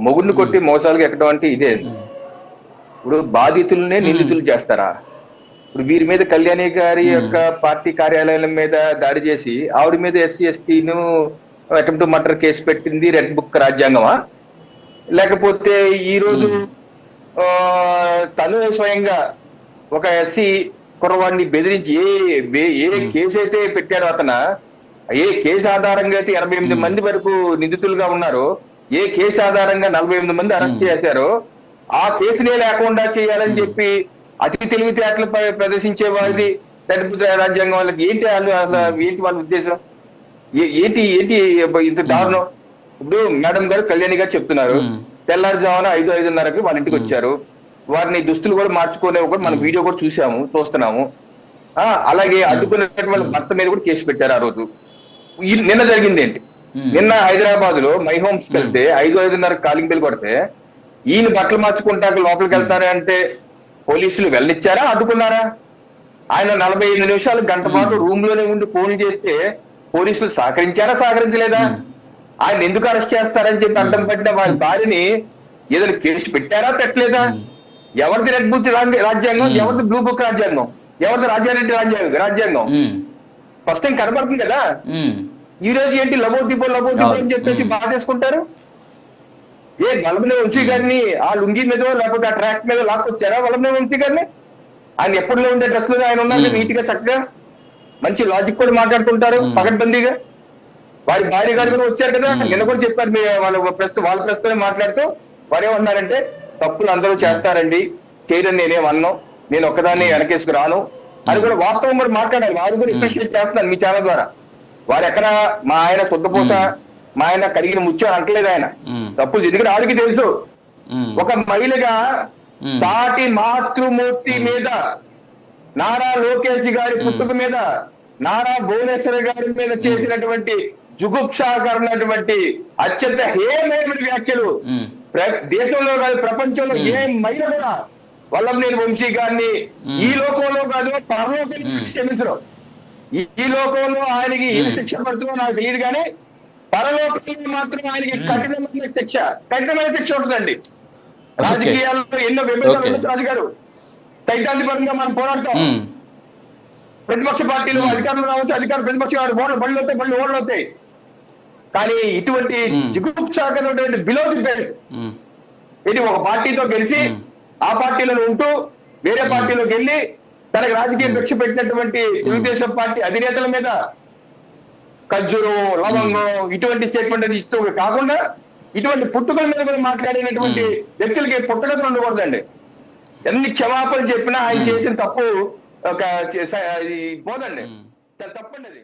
మొగుడిని కొట్టి మోసాలుగా ఎక్కడం అంటే ఇదే. ఇప్పుడు బాధితులనే నిందితులు చేస్తారా? ఇప్పుడు వీరి మీద కళ్యాణి గారి యొక్క పార్టీ కార్యాలయం మీద దాడి చేసి ఆవిడ మీద ఎస్సీ ఎస్టీను అటెంప్ట్ మర్డర్ కేసు పెట్టింది రెడ్ బుక్ రాజ్యాంగమా? లేకపోతే ఈ రోజు తను స్వయంగా ఒక ఎస్సీ కుర్రవాడిని బెదిరించి ఏ ఏ కేసు అయితే పెట్టారో అతను? ఏ కేసు ఆధారంగా అయితే ఎనభై ఎనిమిది మంది వరకు నిందితులుగా ఉన్నారో ఏ కేసు ఆధారంగా నలభై ఎనిమిది మంది అరెస్ట్ చేశారో ఆ కేసునే లేకుండా చేయాలని చెప్పి అతి తెలివితేటలు ప్ర- ప్రదర్శించే వారిది రెడ్ రాజ్యాంగం వాళ్ళకి ఏంటి వాళ్ళు ఏంటి వాళ్ళ ఉద్దేశం? ఏంటి ఏంటి ఇంత దారుణం? ఇప్పుడు మేడం గారు కళ్యాణి గారు చెప్తున్నారు. తెల్లారుజామున ఐదు ఐదున్నరకి వాళ్ళ ఇంటికి వచ్చారు. వారిని దుస్తులు కూడా మార్చుకునే కూడా మన వీడియో కూడా చూసాము చూస్తున్నాము. అలాగే అడ్డుకున్నటువంటి వాళ్ళ భర్త మీద కూడా కేసు పెట్టారు ఆ రోజు. నిన్న జరిగింది ఏంటి. నిన్న హైదరాబాద్లో మై హోమ్స్ వెళ్తే ఐదు ఐదున్నర కాలింగ్ బిల్ కొడితే ఈయన బట్టలు మార్చుకుంటాక లోపలికి వెళ్తారా అంటే పోలీసులు వెళ్ళనిచ్చారా? అడ్డుకున్నారా? ఆయన నలభై ఐదు నిమిషాలు గంట పాటు రూమ్లోనే ఉండి ఫోన్ చేస్తే పోలీసులు సహకరించారా సహకరించలేదా? ఆయన ఎందుకు అరెస్ట్ చేస్తారని చెప్పి అడ్డం పట్టిన వాళ్ళ భార్యని ఏదైనా కేసు పెట్టారా పెట్టలేదా? ఎవరిది రెడ్ బుక్ రాజ్య- రాజ్యాంగం? Hmm. ఎవరిది బ్లూ బుక్ రాజ్యాంగం? ఎవరిది రాజారెడ్డి రాజ్యాంగం? రాజ్యాంగం. ఫస్ట్ టైం కనబడుతుంది కదా? ఈ రోజు ఏంటి లబో దిబో లబో దిబో అని చెప్పేసి. బాధేసుకుంటారు? ఏ వల్లభనే వంశీ గారిని ఆ లుంగి మీద లేకపోతే ఆ ట్రాక్ మీద లాక్కొచ్చారా? వల్లభనే వంశీ గారిని? ఆయన ఎప్పుడులో ఉండే డ్రెస్లో ఆయన ఉన్నారు. నీట్గా చక్కగా. మంచి లాజిక్ కూడా మాట్లాడుతుంటారు. పకడ్బందీగా. వారి భార్య గారు కూడా వచ్చారు కదా. నిన్న కూడా చెప్పారు మీ వాళ్ళ ప్రస్తుతం వాళ్ళ ప్రస్తుతం మాట్లాడుతూ వారు ఏమన్నారంటే తప్పులు అందరూ చేస్తారండి చేయడం నేనేం అన్నాం నేను ఒక్కదాన్ని వెనకేసుకు రాను అని కూడా వాస్తవం కూడా మాట్లాడాలి వారు కూడా అప్రిషియేట్ చేస్తున్నాను మీ ఛానల్ ద్వారా. వారు ఎక్కడ మా ఆయన శుద్ధపూస మా ఆయన కడిగిన ముత్యం అంటలేదు ఆయన. ఉమ్, తప్పులు ఎందుకంటే ఆవిడకి తెలుసు. ఒక మహిళగా సాటి మాతృమూర్తి మీద నారా లోకేష్ గారి పుట్టుక మీద నారా భువనేశ్వర గారి మీద చేసినటువంటి జుగుప్సాకరమైనటువంటి అత్యంత హేమైన వ్యాఖ్యలు. దేశంలో కాదు ప్రపంచంలో. ఏ మహిళ కూడా వల్లభనేని వంశీ గారిని. ఈ లోకంలో కాదు పరలోకంలో. క్షమించడం ఈ లోకంలో ఆయనకి ఏ. శిక్ష పడుతుందో నాకు తెలియదు కానీ పరలోకంలో మాత్రం ఆయనకి. కఠినమైన శిక్ష కఠినమైన శిక్ష ఉంటుందండి. రాజకీయాల్లో ఎన్నో విభజనలు రాజు గారు సైద్ధాంతిపరంగా మనం పోరాడతాం ప్రతిపక్ష పార్టీలు. అధికారులు రావచ్చు అధికారులు ప్రతిపక్ష ఓడలు బళ్ళు అవుతాయి బళ్ళు ఓడలు అవుతాయి కానీ ఇటువంటి. జిగుప్సాకరమైనటువంటి బిలో ది బెల్ట్ ఇది ఒక పార్టీతో గెలిచి. ఆ పార్టీలో ఉంటూ వేరే పార్టీలోకి వెళ్ళి తనకు రాజకీయ భిక్ష పెట్టినటువంటి తెలుగుదేశం పార్టీ అధినేతల మీద ఖర్జూరం లవంగం ఇటువంటి స్టేట్మెంట్ అది ఇస్తూ కాకుండా ఇటువంటి పుట్టుకల మీద కూడా మాట్లాడినటువంటి వ్యక్తులకి పుట్టగతులు ఉండకూడదండి. ఎన్ని క్షమాపణలు చెప్పినా ఆయన చేసిన తప్పు ఒక పోదండి Hmm. తప్పండి అది.